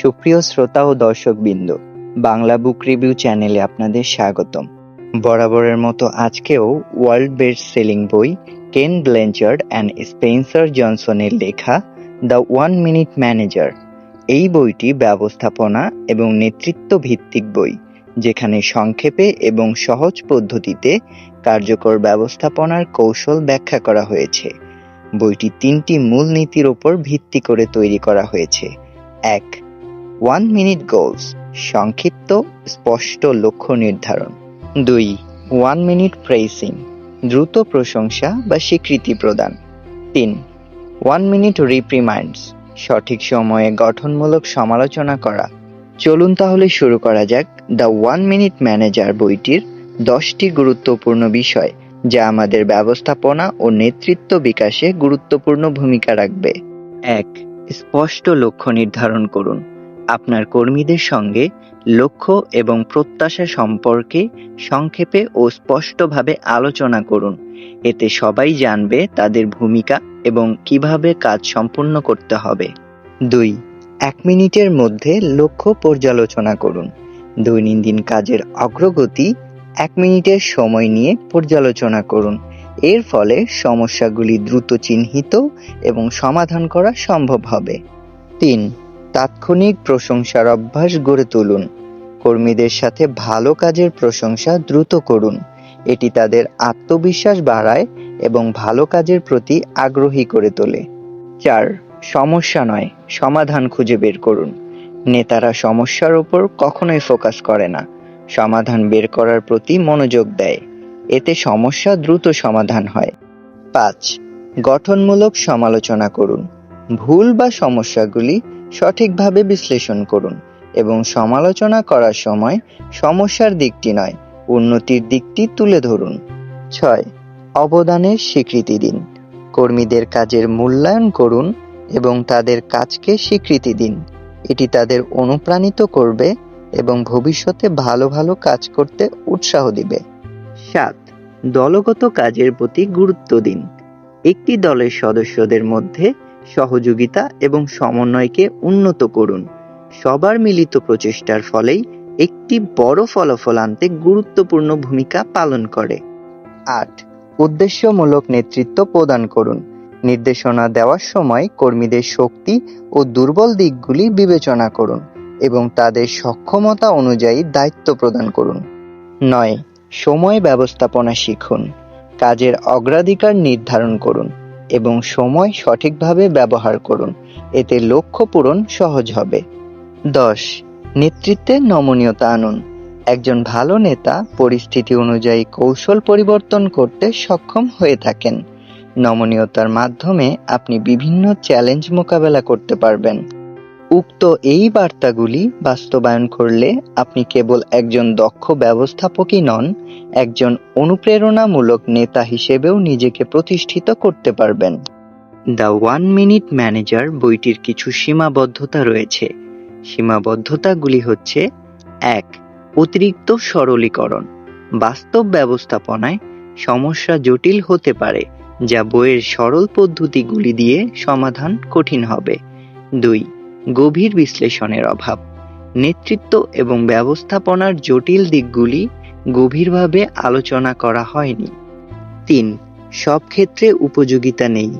সুপ্রিয় শ্রোতা ও দর্শকবৃন্দ, বাংলা বুক রিভিউ চ্যানেলে আপনাদের স্বাগতম। বরাবরের মতো আজকেও ওয়ার্ল্ড বেস্ট সেলিং বই কেন ব্লেঞ্চার্ড অ্যান্ড স্পেন্সার জনসনের লেখা দ্য ওয়ান মিনিট ম্যানেজার। এই বইটি ব্যবস্থাপনা এবং নেতৃত্ব ভিত্তিক বই, যেখানে সংক্ষেপে এবং সহজ পদ্ধতিতে কার্যকর ব্যবস্থাপনার কৌশল ব্যাখ্যা করা হয়েছে। বইটি তিনটি মূল নীতির ওপর ভিত্তি করে তৈরি করা হয়েছে। এক ওয়ান মিনিট গোলস, সংক্ষিপ্ত, স্পষ্ট লক্ষ্য নির্ধারণ। দুই, ওয়ান মিনিট প্রেসিং, দ্রুত প্রশংসা বা স্বীকৃতি প্রদান। তিন, ওয়ান মিনিট রিপ্রিমাইন্ডস, সঠিক সময়ে গঠনমূলক সমালোচনা করা। চলুন তাহলে শুরু করা যাক দ্য ওয়ান মিনিট ম্যানেজার বইটির দশটি গুরুত্বপূর্ণ বিষয়, যা আমাদের ব্যবস্থাপনা ও নেতৃত্ব বিকাশে গুরুত্বপূর্ণ ভূমিকা রাখবে। এক, স্পষ্ট লক্ষ্য নির্ধারণ করুন। আপনার কর্মীদের সঙ্গে লক্ষ্য এবং প্রত্যাশা সম্পর্কে সংক্ষেপে ও স্পষ্টভাবে আলোচনা করুন। এতে সবাই জানবে তাদের ভূমিকা এবং কীভাবে কাজ সম্পূর্ণ করতে হবে। দুই, এক মিনিটের মধ্যে লক্ষ্য পর্যালোচনা করুন। দৈনন্দিন কাজের অগ্রগতি এক মিনিটের সময় নিয়ে পর্যালোচনা করুন। এর ফলে সমস্যাগুলি দ্রুত চিহ্নিত এবং সমাধান করা সম্ভব হবে। তিন তাৎক্ষণিক প্রশংসার অভ্যাস গড়ে তুলুন। কর্মীদের সাথে ভালো কাজের প্রশংসা দ্রুত করুন। এটি তাদের আত্মবিশ্বাস বাড়ায় এবং ভালো কাজের প্রতি আগ্রহী করে তোলে। চার, সমস্যা নয়, সমাধান খুঁজে বের করুন। নেতারা সমস্যার উপর কখনোই ফোকাস করে না। সমাধান বের করার প্রতি মনোযোগ দেয়। এতে সমস্যা দ্রুত সমাধান হয়। পাঁচ, গঠনমূলক সমালোচনা করুন। ভুল বা সমস্যাগুলি সঠিকভাবে বিশ্লেষণ করুন এবং সমালোচনা করার সময় সমস্যার দিকটি নয়, উন্নতির দিকটি তুলে ধরুন। ছয়, অবদানের স্বীকৃতি দিন। কর্মীদের কাজের মূল্যায়ন করুন এবং তাদের কাজকে স্বীকৃতি দিন। এটি তাদের অনুপ্রাণিত করবে এবং ভবিষ্যতে ভালো ভালো কাজ করতে উৎসাহ দিবে। সাত, দলগত কাজের প্রতি গুরুত্ব দিন। একটি দলের সদস্যদের মধ্যে সহযোগিতা এবং সমন্বয়কে উন্নত করুন। সবার মিলিত প্রচেষ্টার ফলেই একটি বড় ফলাফল আনতে গুরুত্বপূর্ণ ভূমিকা পালন করে। আট, উদ্দেশ্যমূলক নেতৃত্ব প্রদান করুন। নির্দেশনা দেওয়ার সময় কর্মীদের শক্তি ও দুর্বল দিকগুলি বিবেচনা করুন এবং তাদের সক্ষমতা অনুযায়ী দায়িত্ব প্রদান করুন। নয়, সময় ব্যবস্থাপনা শিখুন। কাজের অগ্রাধিকার নির্ধারণ করুন। এবং সময় সঠিকভাবে ব্যবহার করুন। এতে লক্ষ্য পূরণ সহজ হবে। দশ, নেতৃত্বে নমনীয়তা আনুন। একজন ভালো নেতা পরিস্থিতি অনুযায়ী কৌশল পরিবর্তন করতে সক্ষম হয়ে থাকেন। নমনীয়তার মাধ্যমে আপনি বিভিন্ন চ্যালেঞ্জ মোকাবেলা করতে পারবেন। উক্ত এই বার্তাগুলি বাস্তবায়ন করলে আপনি কেবল একজন দক্ষ ব্যবস্থাপকই নন, একজন অনুপ্রেরণামূলক নেতা হিসেবেও নিজেকে প্রতিষ্ঠিত করতে পারবেন। দ্য ওয়ান মিনিট ম্যানেজার বইটির কিছু সীমাবদ্ধতা রয়েছে। সীমাবদ্ধতাগুলি হচ্ছে, এক, অতিরিক্ত সরলীকরণ। বাস্তব ব্যবস্থাপনায় সমস্যা জটিল হতে পারে, যা বইয়ের সরল পদ্ধতিগুলি দিয়ে সমাধান কঠিন হবে। দুই গভীর বিশ্লেষণের অভাব। নেতৃত্ব এবং ব্যবস্থাপনার জটিল দিকগুলি গভীরভাবে আলোচনা করা হয়নি। তিন, সব ক্ষেত্রে উপযোগিতা নেই।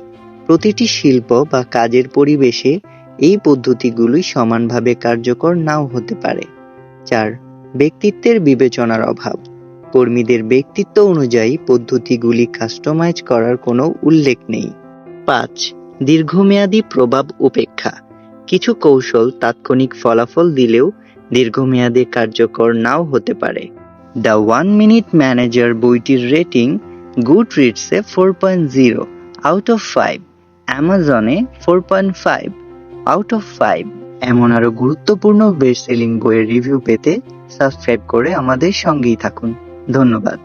প্রতিটি শিল্প বা কাজের পরিবেশে এই পদ্ধতিগুলি সমানভাবে কার্যকর নাও হতে পারে। চার, ব্যক্তিত্বের বিবেচনার অভাব। কর্মীদের ব্যক্তিত্ব অনুযায়ী পদ্ধতিগুলি কাস্টমাইজ করার কোনো উল্লেখ নেই। পাঁচ, দীর্ঘমেয়াদী প্রভাব উপেক্ষা। কিছু কৌশল তাৎক্ষণিক ফলাফল দিলেও দীর্ঘমেয়াদে কার্যকর নাও হতে পারে। দ্য ওয়ান মিনিট ম্যানেজার বইটির rating good রিডসে four point zero out of five, অ্যামাজনে four point five out of five. এমন আরও গুরুত্বপূর্ণ বেস্ট সেলিং বইয়ের রিভিউ পেতে সাবস্ক্রাইব করে আমাদের সঙ্গেই থাকুন। ধন্যবাদ।